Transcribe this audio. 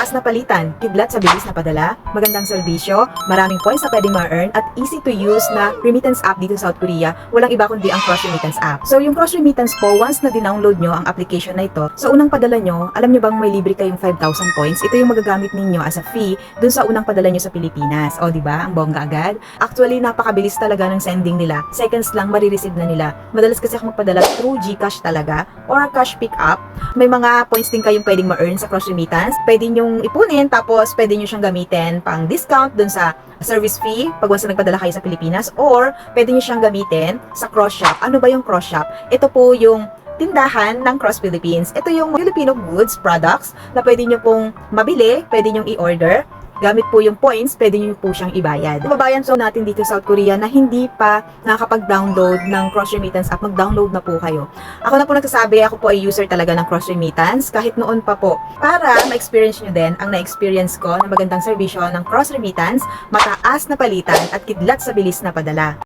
mataas na palitan, kidlat sa bilis na padala, magandang serbisyo, maraming points na pwedeng ma-earn, at easy to use na remittance app dito sa South Korea. Walang iba kundi ang Cross Remittance app. So yung Cross Remittance po, once na dinownload nyo ang application na ito, sa unang padala nyo, alam nyo bang may libre kayong 5,000 points? Ito yung magagamit ninyo as a fee dun sa unang padala nyo sa Pilipinas. O, di ba? Ang bongga agad. Actually, napakabilis talaga ng sending nila. Seconds lang, marireceive na nila. Madalas kasi ako magpadala through GCash talaga or cash pick up. May mga points din kayong pwedeng ma-earn sa cross remittance. Pwede nyong ipunin, tapos pwede nyo siyang gamitin pang discount dun sa service fee pag once na nagpadala kayo sa Pilipinas or pwede nyo siyang gamitin sa cross shop. Ano ba yung cross shop? Ito po yung tindahan ng Cross Philippines. Ito yung Filipino goods, products na pwede nyo pong mabili, pwede nyo i-order. Gamit po yung points, pwede nyo po siyang ibayad. Kababayan so natin dito sa South Korea na hindi pa nakakapag-download ng Cross Remittance app, mag-download na po kayo. Ako na po nagsasabi, ako po ay user talaga ng Cross Remittance kahit noon pa po. Para ma-experience nyo din ang na-experience ko na magandang serbisyo ng Cross Remittance, mataas na palitan at kidlat sa bilis na padala.